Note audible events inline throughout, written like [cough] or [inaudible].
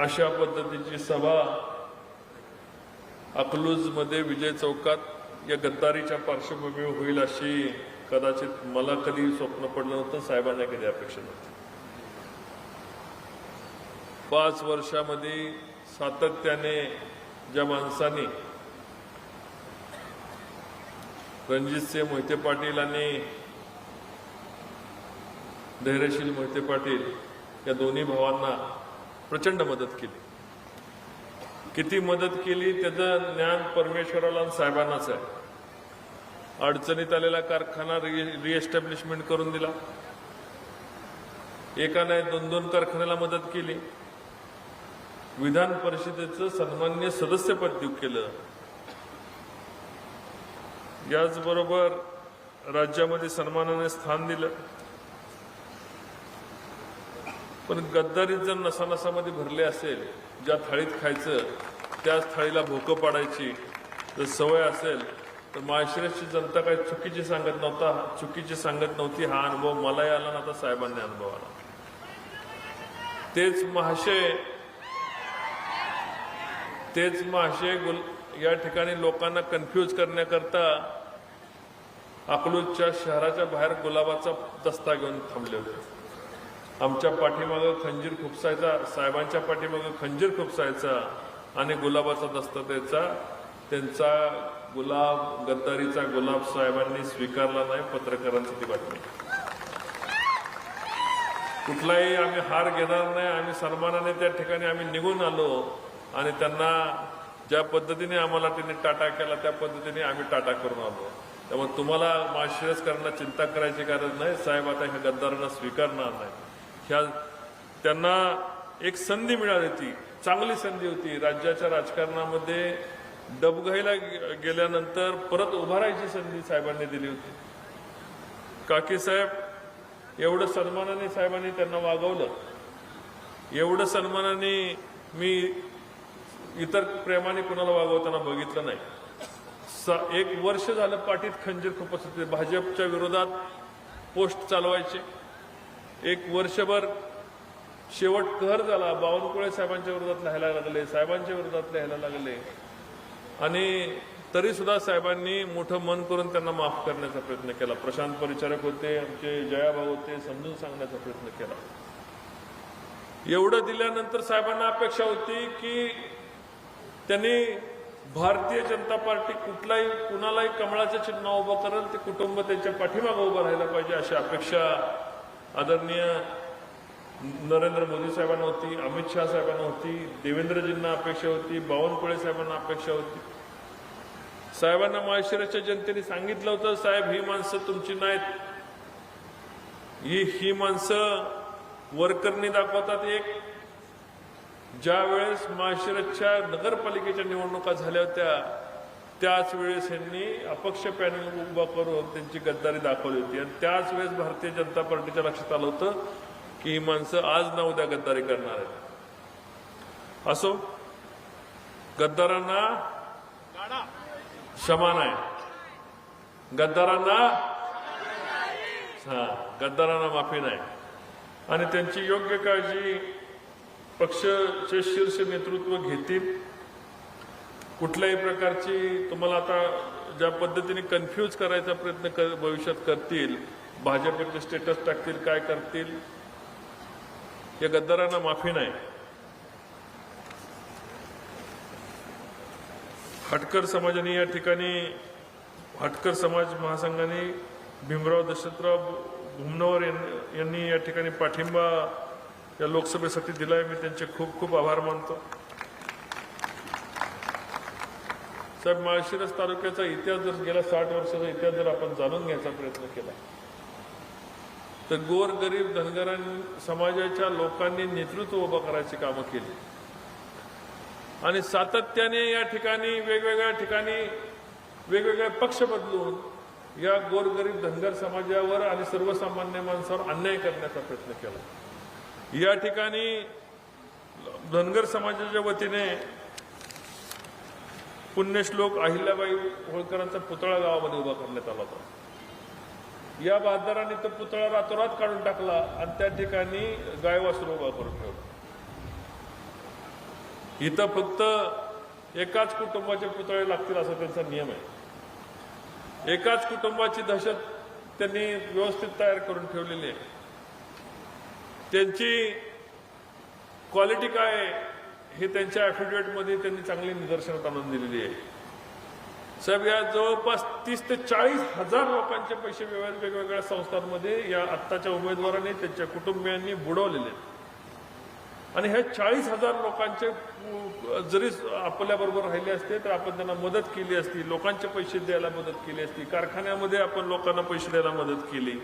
अशा पद्धतीची सभा अकलूजमध्ये विजय चौकात या गद्दारीच्या पार्श्वभूमीवर होईल अशी कदाचित मला कधी स्वप्न पडलं नव्हतं साहेबांना कधी अपेक्षा नव्हती. पाच वर्षामध्ये सातत्याने ज्या माणसांनी रणजितसिंह मोहिते पाटील आणि धैर्यशील मोहिते पाटील या दोन्ही भावांना प्रचंड मदत केली. किती मदत केली त्याचं ज्ञान परमेश्वराला साहेबांनाच आहे. अडचणीत आलेला कारखाना रिएस्टॅब्लिशमेंट करून दिला. एका दोन दोन कारखान्याला मदत केली. विधान परिषदेचं सन्मान्य सदस्यपद देऊ केलं. याचबरोबर राज्यामध्ये सन्मानाने स्थान दिलं. पण गद्दारीत जर नसानसामध्ये भरले असेल ज्या थाळीत खायचं त्याच थाळीला भोकं पाडायची जर सवय असेल तर माळशिरसची जनता काही चुकीची सांगत नव्हता चुकीची सांगत नव्हती हा अनुभव मलाही आला ना आता साहेबांनी अनुभव आला. तेच महाशय तेच महाशय गुल या ठिकाणी लोकांना कन्फ्यूज करण्याकरता अकलूजच्या शहराच्या बाहेर गुलाबाचा दस्ता घेऊन थांबले होते. आमच्या पाठीमागं खंजीर खुपसायचा साहेबांच्या पाठीमागं खंजीर खुपसायचा आणि गुलाबाचा दस्ता द्यायचा. त्यांचा गुलाब गद्दारीचा गुलाब साहेबांनी स्वीकारला नाही पत्रकारांची ती बातमी. कुठलाही आम्ही हार घेणार नाही आम्ही सन्मानाने त्या ठिकाणी आम्ही निघून आलो आणि त्यांना ज्या पद्धतीने आम्हाला त्यांनी टाटा केला त्या पद्धतीने आम्ही टाटा करून आलो. त्यामुळे तुम्हाला माशिरसकरांना चिंता करायची गरज नाही साहेब आता ह्या गद्दारांना स्वीकारणार नाही. ह्या त्यांना एक संधी मिळाली होती. चांगली संधी होती. राज्याच्या राजकारणामध्ये डबघाईला गेल्यानंतर परत उभारायची संधी साहेबांनी दिली होती. काकी साहेब एवढं सन्मानाने साहेबांनी त्यांना वागवलं. एवढं सन्मानाने मी इतर प्रेमाने कुणाला वागवताना बघितलं नाही. स- एक वर्ष झालं पाठीत खंजीर खूपच होते. भाजपच्या विरोधात पोस्ट चालवायचे. एक वर्षभर शेवट कहर झाला. बावनकुळे साहेबांच्या विरोधात लिहायला लागले साहेबांच्या विरोधात लिहायला लागले. आणि तरी सुद्धा साहेबांनी मोठं मन करून त्यांना माफ करण्याचा प्रयत्न केला. प्रशांत परिचारक होते आमचे जयाभाऊ होते समजून सांगण्याचा प्रयत्न केला. एवढं दिल्यानंतर साहेबांना अपेक्षा होती की त्यांनी भारतीय जनता पार्टी कुठलाही कुणालाही कमळाचं चिन्ह उभं करेल ते कुटुंब त्यांच्या पाठीमागं उभं राहायला पाहिजे अशी अपेक्षा आदरणीय नरेंद्र मोदी साहेबांना होती अमित शहा साहेबांना होती देवेंद्रजींना अपेक्षा होती बावनकुळे साहेबांना अपेक्षा होती. साहेबांना माळशिराच्या जनतेने सांगितलं होतं साहेब ही माणसं तुमची नाहीत. ही ही माणसं वर्करनी दाखवतात एक. ज्या वेळेस माळशिरसच्या नगरपालिकेच्या निवडणुका झाल्या होत्या त्याच वेळेस यांनी अपक्ष पॅनल उभा करून त्यांची गद्दारी दाखवली होती. आणि त्याच वेळेस भारतीय जनता पार्टीच्या लक्षात आलं होतं की ही माणसं आज ना उद्या गद्दारी करणार आहेत. असो गद्दारांना क्षमा नाही. गद्दारांना हा गद्दारांना माफी नाही. आणि त्यांची योग्य काळजी पक्षाचे शीर्ष नेतृत्व घेतील. कुठल्याही प्रकारची तुम्हाला आता ज्या पद्धतीने कन्फ्यूज करायचा प्रयत्न कर भविष्यात करतील भाजपचे स्टेटस टाकतील काय करतील या गद्दारांना माफी नाही. हटकर समाजाने या ठिकाणी हटकर समाज महासंघाने भीमराव दशरथराव भुमनवर यांनी- यांनी या ठिकाणी पाठिंबा या लोकसभेसाठी दिलाय. मी त्यांचे खूप खूप आभार मानतो. साहेब माळशिरस तालुक्याचा इतिहास जर गेल्या साठ वर्षाचा इतिहास जर आपण जाणून घ्यायचा प्रयत्न केला तर गोर गरीब धनगरां समाजाच्या लोकांनी नेतृत्व उभं करायची कामं केली. आणि सातत्याने या ठिकाणी वेगवेगळ्या ठिकाणी वेगवेगळे पक्ष बदलून या गोरगरीब धनगर समाजावर आणि सर्वसामान्य माणसावर अन्याय करण्याचा प्रयत्न केला. या ठिकाणी धनगर समाजाच्या वतीने पुण्यश्लोक अहिल्याबाई होळकरांचा पुतळा गावामध्ये उभा करण्यात आला होता. या बाजाराने तो पुतळा रातोरात काढून टाकला आणि त्या ठिकाणी गायवासुर उभा करून ठेवला. इथं फक्त एकाच कुटुंबाचे पुतळे लागतील असा त्यांचा नियम आहे. एकाच कुटुंबाची दहशत त्यांनी व्यवस्थित तयार करून ठेवलेली आहे. त्यांची क्वालिटी काय आहे? हे त्यांच्या ॲफिडेविटमध्ये त्यांनी चांगली निदर्शनात आणून दिलेली आहे. साहेब या जवळपास तीस ते चाळीस हजार लोकांचे पैसे वेगवेगळ्या वेगवेगळ्या संस्थांमध्ये या आत्ताच्या उमेदवारांनी त्यांच्या कुटुंबियांनी बुडवलेले आहेत. आणि ह्या चाळीस हजार लोकांचे जरी आपल्याबरोबर राहिले असते तर आपण त्यांना मदत केली असती लोकांचे पैसे द्यायला मदत केली असती कारखान्यामध्ये आपण लोकांना पैसे द्यायला मदत केली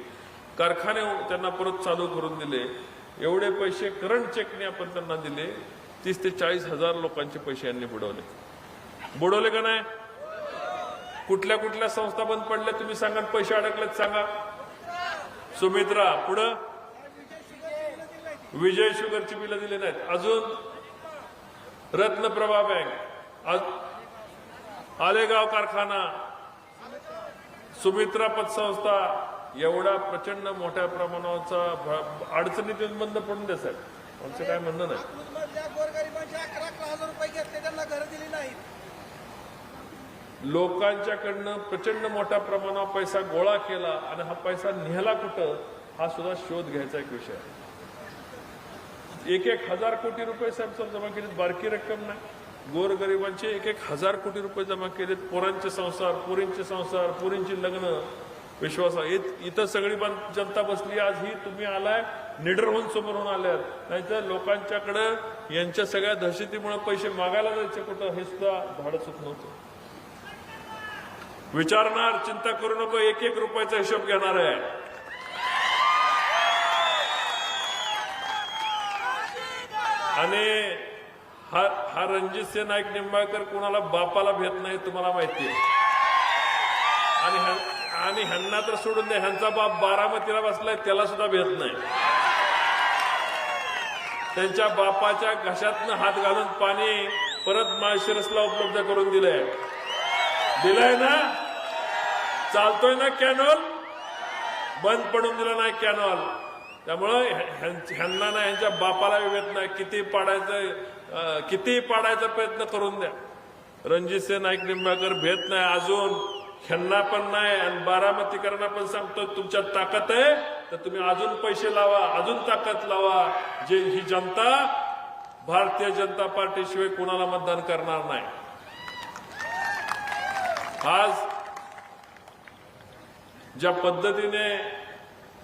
कारखाने त्यांना परत चालू करून दिले एवढे पैसे करंट चेकने आपण त्यांना दिले तीस ते चाळीस हजार लोकांचे पैसे यांनी बुडवले. बुडवले का नाही? कुठल्या कुठल्या संस्था बंद पडल्या तुम्ही सांगा पैसे अडकलेत सांगा. सुमित्रा पुढं? विजय शुगरची बिलं दिली नाहीत. अजून? रत्नप्रभा बँक. आज- आलेगाव कारखाना. सुमित्रा पतसंस्था एवढा प्रचंड मोठ्या प्रमाणाचा अडचणीतून बंद पडून द्या साहेब. आमचं काय म्हणणं नाही मधल्या गोरगरिबांचे अकरा अकरा हजार रुपये घेतले त्यांना घरं दिली नाहीत लोकांच्याकडनं प्रचंड मोठ्या प्रमाणावर पैसा गोळा केला आणि हा पैसा नेहला कुठं हा सुद्धा शोध घ्यायचा एक विषय. आहे एक एक हजार कोटी रुपये साहेब सर जमा केलेत बारकी रक्कम नाही. गोरगरिबांचे एक एक हजार कोटी रुपये जमा केलेत पोरांचे संसार पोरींचे संसार पुरींची लग्न विश्वास इत- इथं सगळी बन- जनता बसली आज ही तुम्ही आलाय निडर होऊन समोरून आल्यात. नाहीतर लोकांच्याकडं यांच्या सगळ्या दहशतीमुळे पैसे मागायला जायचे कुठं हे सुद्धा धाडस होत नव्हतं. विचारणार चिंता करू नको एक एक रुपयाचा हिशोब घेणार आहे. आणि हा हा रणजित सिंह नाईक निंबाळकर कोणाला बापाला भेट नाही तुम्हाला माहिती आणि आणि ह्यांना तर सोडून द्या ह्यांचा बाप बारामतीला बसलाय त्याला सुद्धा भेट नाही. त्यांच्या बापाच्या घशातनं हात घालून पाणी परत माळशिरसला उपलब्ध करून दिलंय. दिलंय ना? चालतोय ना कॅनॉल? बंद पडून दिला नाही कॅनॉल. त्यामुळं ह्यांना ना ह्यांच्या बापाला विवेत नाही. किती पाडायचं कितीही किती पाडायचा प्रयत्न करून द्या. रणजित सिंह नाईक निंबाळकर भेट नाही अजून. ह्यांना पण नाही आणि बारामतीकरांना पण सांगतो तुमच्यात ताकद आहे तर तुम्ही अजून पैसे लावा अजून ताकद लावा. जे ही जनता भारतीय जनता पार्टीशिवाय कोणाला मतदान करणार नाही. आज ज्या पद्धतीने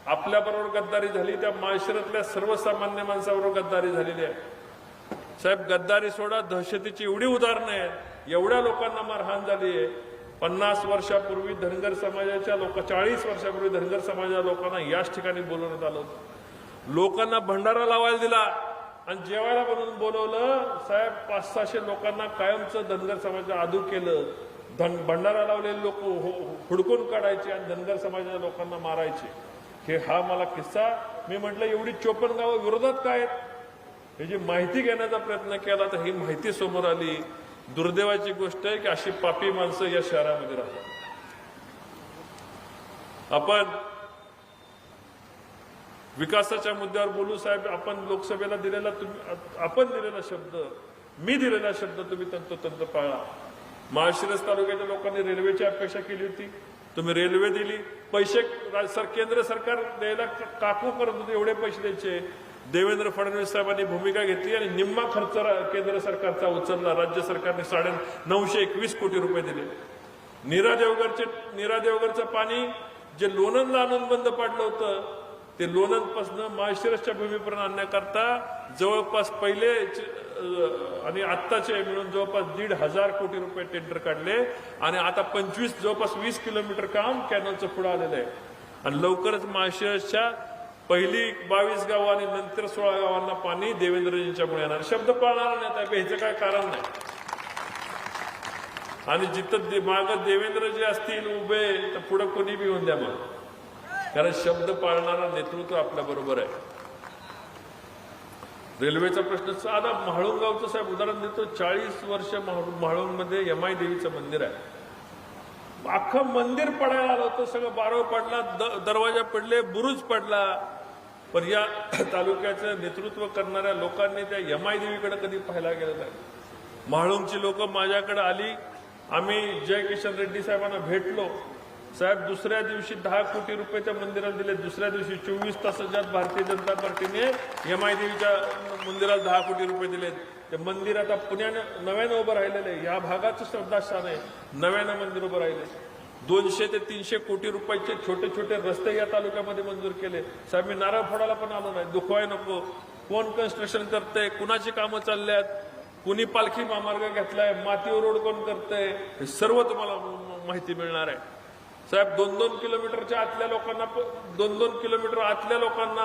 आपल्याबरोबर गद्दारी झाली त्या माळशिरातल्या सर्वसामान्य माणसाबरोबर गद्दारी झालेली आहे. साहेब गद्दारी सोडा दहशतीची एवढी उदाहरणं आहेत. एवढ्या लोकांना मारहाण झाली आहे. पन्नास वर्षापूर्वी धनगर समाजाच्या लोक चाळीस वर्षापूर्वी धनगर समाजाच्या लोकांना याच ठिकाणी बोलवण्यात आलं होतं. लोकांना भंडारा लावायला दिला आणि जेवायला बनवून बोलवलं. साहेब पाच सहाशे लोकांना कायमचं धनगर समाजाचं आदू केलं. धन भंडारा लावलेले लोक हो-, हो हुडकून काढायचे आणि धनगर समाजाच्या लोकांना मारायचे. हे हा मला किस्सा. मी म्हटलं एवढी चोपन्न गावं विरोधात काय आहेत? हे जी माहिती घेण्याचा प्रयत्न केला तर ही माहिती समोर आली. दुर्दैवाची गोष्ट आहे की अशी पापी माणसं या शहरामध्ये राहतात. आपण विकासाच्या मुद्द्यावर बोलू साहेब. आपण लोकसभेला दिलेला तुम्ही आपण दिलेला शब्द मी दिलेला शब्द तुम्ही तंतोतंत पाळा. माळशिरस तालुक्याच्या लोकांनी रेल्वेची अपेक्षा केली होती. तुम्ही रेल्वे दिली. पैसे सर केंद्र सरकार द्यायला काकू करत होते एवढे पैसे द्यायचे. देवेंद्र फडणवीस साहेबांनी भूमिका घेतली आणि निम्मा खर्च केंद्र सरकारचा उचलला. राज्य सरकारने साडे नऊशे एकवीस कोटी रुपये दिले. नीरा देवगडचे नीरा देवगरचं पाणी जे लोणंदला आणून बंद पाडलं होतं ते लोणंदपासनं माळशिरसच्या भूमीपर्यंत आणण्याकरता जवळपास पहिले आणि आत्ताचे मिळून जवळपास दीड हजार कोटी रुपये टेंडर काढले. आणि आता पंचवीस जवळपास वीस किलोमीटर काम कॅनलचं पुढं आलेलं आहे. आणि लवकरच माळशिरसच्या पहिली बावीस गावं आणि नंतर सोळा गावांना पाणी देवेंद्रजींच्यामुळे येणार. शब्द पाळणार नाही आता ह्याचं काय कारण नाही. आणि जिथं माग देवेंद्रजी असतील उभे तर पुढे कोणी बी येऊन द्या मग. कारण शब्द पाळणारा नेतृत्व आपल्या बरोबर आहे. रेल्वेचा प्रश्न साधा. म्हाळुंगावचं साहेब उदाहरण देतो. चाळीस वर्ष म्हाळुंगमध्ये यमाई देवीचं मंदिर आहे. अख्खं मंदिर पडायला आलं होतं. सगळं बारव पडला द- दरवाजा पडले बुरुज पडला. पण या [clears throat] तालुक्याचं नेतृत्व करणाऱ्या लोकांनी त्या यमाई देवीकडे कधी पाहायला गेलं नाही. म्हाळुंगची लोक माझ्याकडे आली. आम्ही जय किशन रेड्डी साहेबांना भेटलो. साहेब दुसऱ्या दिवशी दहा कोटी रुपये त्या मंदिराला दिले. दुसऱ्या दिवशी चोवीस तासाच्या भारतीय जनता पार्टीने एम देवीच्या मंदिराला दहा कोटी रुपये दिलेत ते मंदिर आता पुण्यानं नव्यानं उभं राहिलेलं आहे. या भागाचं श्रद्धास्थान आहे. नव्यानं मंदिर उभं राहिले दोनशे ते तीनशे कोटी रुपयाचे छोटे छोटे रस्ते या तालुक्यामध्ये मंजूर केले. साहेब मी नारळ फोडायला पण आलो नाही. दुखवाय नको. कोण कन्स्ट्रक्शन करतंय? कुणाची कामं चालल्यात? कुणी पालखी महामार्ग घेतलाय? मातीवर रोड कोण करतंय? हे सर्व तुम्हाला माहिती मिळणार आहे. साहेब दोन दोन किलोमीटरच्या आतल्या लोकांना दोन दोन किलोमीटर आतल्या लोकांना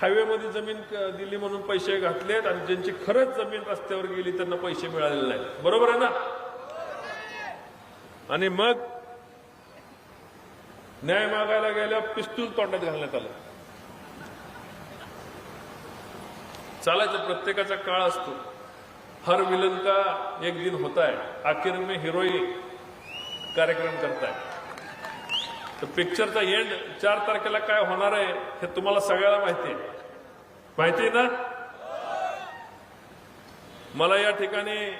हायवेमध्ये जमीन दिली म्हणून पैसे घातलेत आणि ज्यांची खरंच जमीन रस्त्यावर गेली त्यांना पैसे मिळालेले नाहीत. बरोबर आहे ना? आणि मग न्याय मागायला गेल्यावर पिस्तूल तोंडात घालण्यात आलं. चालायचं प्रत्येकाचा काळ असतो. हर विलन का एक दिन होता है आखिर में हिरोईन कार्यक्रम करताय तर पिक्चरचा एंड चार तारखेला काय होणार आहे हे तुम्हाला सगळ्याला माहिती आहे. माहिती आहे ना? मला या ठिकाणी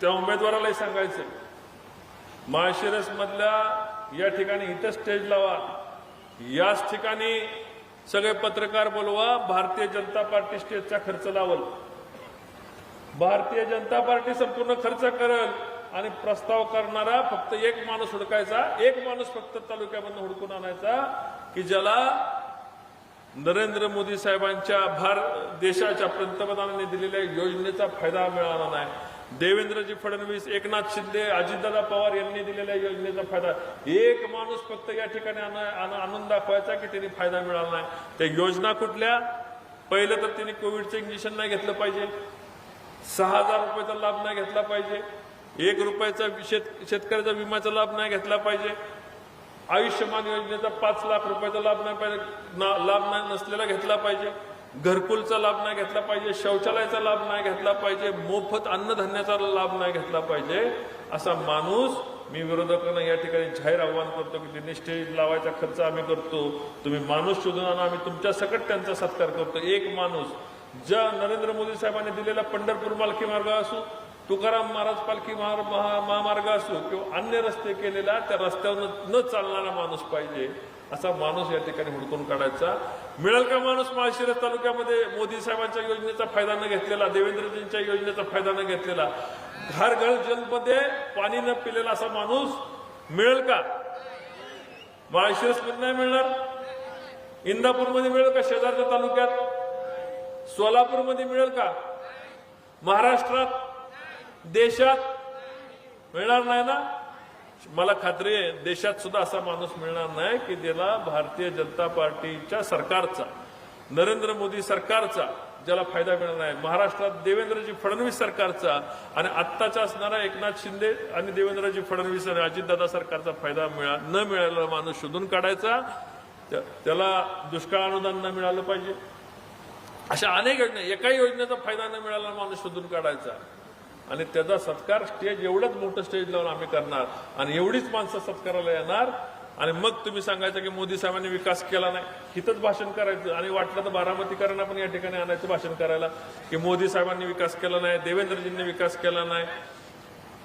त्या उमेदवारालाही सांगायचं माळशिरस मधल्या या ठिकाणी इथं स्टेज लावा. याच ठिकाणी सगळे पत्रकार बोलवा भारतीय जनता पार्टी स्टेजचा खर्च लावल. भारतीय जनता पार्टी संपूर्ण खर्च करल. आणि प्रस्ताव करणारा फक्त एक माणूस हुडकायचा एक माणूस फक्त तालुक्यामधून हुडकून आणायचा की ज्याला नरेंद्र मोदी साहेबांच्या भार देशाच्या पंतप्रधानांनी दिलेल्या योजनेचा फायदा मिळाला नाही. देवेंद्रजी फडणवीस एकनाथ शिंदे अजितदादा पवार यांनी दिलेल्या योजनेचा फायदा. एक माणूस फक्त या ठिकाणी आण- आणून दाखवायचा की त्यांनी फायदा मिळाला नाही. त्या योजना कुठल्या? पहिलं तर त्यांनी कोविडचं इंजेक्शन नाही घेतलं पाहिजे. सहा हजार रुपयाचा लाभ नाही घेतला पाहिजे. एक रुपयाचा शेत शेतकऱ्याचा विम्याचा लाभ नाही घेतला पाहिजे. आयुष्यमान योजनेचा पाच लाख रुपयाचा लाभ नाही पाहिजे ना- लाभ नाही नसलेला घेतला पाहिजे. घरकुलचा लाभ नाही घेतला पाहिजे शौचालयाचा लाभ नाही घेतला पाहिजे मोफत अन्नधान्याचा लाभ नाही घेतला पाहिजे असा माणूस मी विरोधकांना या ठिकाणी जाहीर आव्हान करतो की त्यांनी स्टेज लावायचा खर्च आम्ही करतो. तुम्ही माणूस शोधून आणा आम्ही तुमच्या सकट त्यांचा सत्कार करतो. एक माणूस ज्या नरेंद्र मोदी साहेबांनी दिलेला पंढरपूर मालकी मार्ग असू तुकाराम महाराज पालखी महा- महामार्ग असो किंवा अन्य रस्ते केलेला त्या रस्त्यावर न चालणारा माणूस पाहिजे असा माणूस या ठिकाणी हुडकून काढायचा. मिळेल का माणूस माळशिरस तालुक्यामध्ये मोदी साहेबांच्या योजनेचा फायदा न घेतलेला देवेंद्रजींच्या योजनेचा फायदा न घेतलेला? घर घर जलमध्ये पाणी न पिलेला असा माणूस मिळेल का? माळशिरसमध्ये नाही मिळणार? इंदापूरमध्ये मिळेल का शेजारच्या तालुक्यात? सोलापूरमध्ये मिळेल का? महाराष्ट्रात देशात मिळणार नाही ना? मला खात्री आहे देशात सुद्धा असा माणूस मिळणार नाही की ज्याला भारतीय जनता पार्टीच्या सरकारचा नरेंद्र मोदी सरकारचा ज्याला फायदा मिळणार नाही. महाराष्ट्रात देवेंद्रजी फडणवीस सरकारचा आणि आत्ताचा असणारा एकनाथ शिंदे आणि देवेंद्रजी फडणवीस आणि अजितदादा सरकारचा फायदा मिळा न मिळालेला माणूस शोधून काढायचा. त्या- त्याला दुष्काळ अनुदान न मिळालं पाहिजे. अशा अनेक योजना एकाही योजनेचा फायदा न मिळाला माणूस शोधून काढायचा. आणि त्याचा सत्कार स्टेज एवढंच मोठं स्टेज लावून आम्ही करणार. आणि एवढीच माणसं सत्काराला येणार. आणि मग तुम्ही सांगायचं की मोदी साहेबांनी विकास केला नाही. हिथंच भाषण करायचं. आणि वाटलं तर बारामतीकरांना पण या ठिकाणी आणायचं भाषण करायला. की मोदी साहेबांनी विकास केला नाही. देवेंद्रजींनी विकास केला नाही.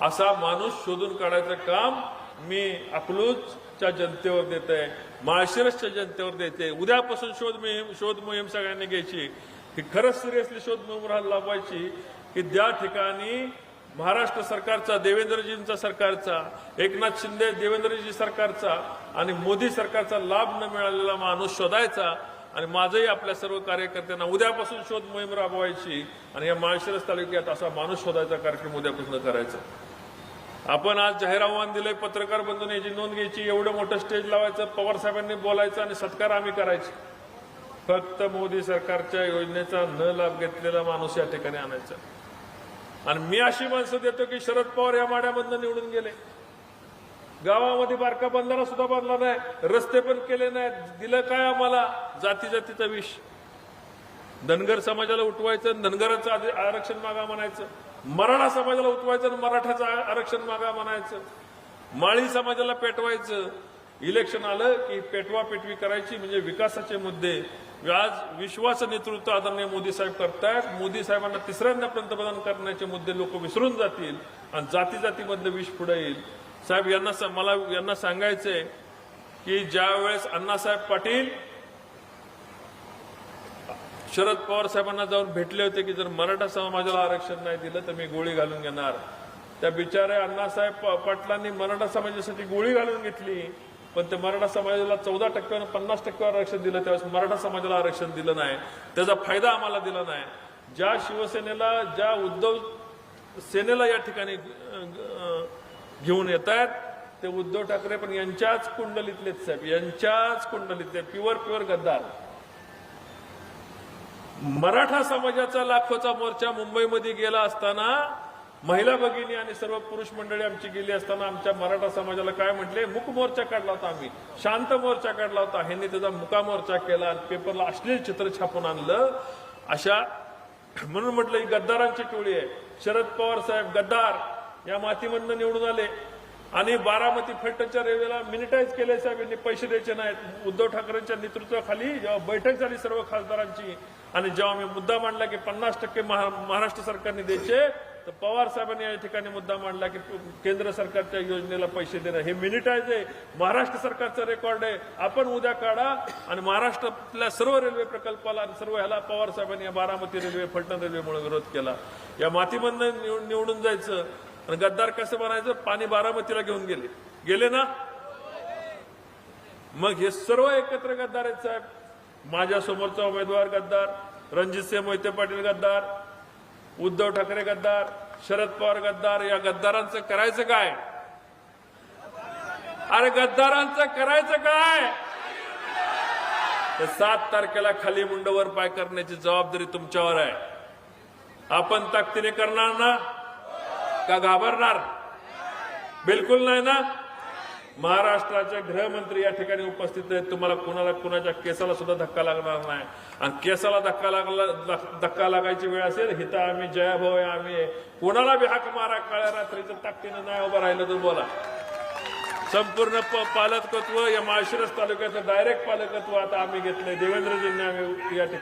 असा माणूस शोधून काढायचं काम मी अकलूजच्या जनतेवर देत आहे माळशिरसच्या जनतेवर देते उद्यापासून शोध मोहीम शोध मोहीम सगळ्यांनी घ्यायची. ही खरंच सिरियसली शोध मोहीम राहायला लावायची. की ज्या ठिकाणी महाराष्ट्र सरकारचा देवेंद्रजींचा सरकारचा एकनाथ शिंदे देवेंद्रजी सरकारचा आणि मोदी सरकारचा लाभ न मिळालेला माणूस शोधायचा आणि माझंही आपल्या सर्व कार्यकर्त्यांना उद्यापासून शोध मोहीम राबवायची आणि या माळशिरस तालुक्यात असा माणूस शोधायचा कार्यक्रम उद्यापासून करायचा. आपण आज जाहीर आव्हान दिलंय पत्रकार बंधून याची नोंद घ्यायची एवढं मोठं स्टेज लावायचं पवार साहेबांनी बोलायचं आणि सत्कार आम्ही करायचे. फक्त मोदी सरकारच्या योजनेचा न लाभ घेतलेला माणूस या ठिकाणी आणायचा. आणि मी अशी माणसं देतो की शरद पवार या माड्यामधनं निवडून गेले. गावामध्ये बारका बंधारा सुद्धा बांधला नाही रस्ते पण केले नाहीत. दिलं काय आम्हाला? जाती जातीचा विष. धनगर समाजाला उठवायचं आणि धनगरांचं आरक्षण मागा म्हणायचं. मराठा समाजाला उठवायचं आणि मराठाचं आरक्षण मागा म्हणायचं. माळी समाजाला पेटवायचं. इलेक्शन आलं की पेटवा पेटवी करायची म्हणजे विकासाचे मुद्दे. आज विश्वास नेतृत्व आदरणीय मोदी साहेब करतायत. मोदी साहेबांना तिसऱ्यांदा पंतप्रधान करण्याचे मुद्दे लोक विसरून जातील आणि जाती जातीमधलं विष पुढे येईल. साहेब यांना सा- मला यांना सांगायचंय की ज्या वेळेस अण्णासाहेब पाटील शरद पवार साहेबांना जाऊन भेटले होते की जर मराठा समाजाला आरक्षण नाही दिलं तर मी गोळी घालून घेणार. त्या बिचारे अण्णासाहेब पाटलांनी मराठा समाजासाठी गोळी घालून घेतली. पण ते मराठा समाजाला चौदा टक्क्यानं पन्नास टक्क्यावर आरक्षण दिलं त्यावेळेस मराठा समाजाला आरक्षण दिलं नाही. त्याचा फायदा आम्हाला दिला नाही. ज्या शिवसेनेला ज्या उद्धव सेनेला या ठिकाणी घेऊन येत आहेत ते उद्धव ठाकरे पण यांच्याच कुंडलीतलेच साहेब. यांच्याच कुंडलीतले प्युअर प्युअर गद्दार. मराठा समाजाचा लाखोचा मोर्चा मुंबईमध्ये गेला असताना महिला भगिनी आणि सर्व पुरुष मंडळी आमची गेली असताना आमच्या मराठा समाजाला काय म्हटले? मुक मोर्चा काढला होता आम्ही. शांत मोर्चा काढला होता. ह्यांनी त्याचा मुका मोर्चा केला आणि पेपरला अश्लील चित्र छापून आणलं. अशा म्हणून म्हटलं ही गद्दारांची टोळी आहे. शरद पवार साहेब गद्दार या मातीमधनं निवडून आले. आणि बारामती फलटणच्या रेल्वेला मिनिटाईज केले साहेब. यांनी पैसे द्यायचे नाहीत. उद्धव ठाकरेंच्या नेतृत्वाखाली जेव्हा बैठक झाली सर्व खासदारांची आणि जेव्हा मी मुद्दा मांडला की पन्नास टक्के महा- महाराष्ट्र सरकारने द्यायचे तर पवार साहेबांनी या ठिकाणी मुद्दा मांडला की केंद्र सरकारच्या योजनेला पैसे देणं. हे मिनिटाईज आहे. महाराष्ट्र सरकारचं रेकॉर्ड आहे. आपण उद्या काढा आणि महाराष्ट्रातल्या सर्व रेल्वे प्रकल्पाला सर्व ह्याला पवार साहेबांनी या बारामती रेल्वे फलटण रेल्वेमुळे विरोध केला. या मातीबंधन निवडून जायचं आणि गद्दार कसं बनायचं? पाणी बारामतीला घेऊन गेले. गेले ना? मग हे सर्व एकत्र गद्दार आहेत साहेब. माझ्या समोरचा उमेदवार गद्दार रणजितसिंह मोहिते पाटील गद्दार उद्धव ठाकरे गद्दार शरद पवार गद्दार या गद्दारांचं करायचं काय? अरे गद्दारांचं करायचं काय? तर सात तारखेला खाली मुंडवर पाय करण्याची जबाबदारी तुमच्यावर आहे. आपण ताकदीने करणार ना? का घाबरणार? बिलकुल नाही ना? महाराष्ट्राचे गृहमंत्री या ठिकाणी उपस्थित आहेत. तुम्हाला कुणाला कुणाच्या केसाला सुद्धा धक्का लागणार नाही. आणि केसाला धक्का लागला धक्का लागायची वेळ असेल हिथं आम्ही जयाभाऊ आहे आम्ही कोणाला बी हाक मारा काळ्या रात्रीचं ताकदीनं नाही उभं राहिलं तर बोला. संपूर्ण प- पालकत्व या माळशिरस तालुक्याचं डायरेक्ट पालकत्व आता आम्ही घेतलंय. देवेंद्रजींनी आम्ही या ठिकाणी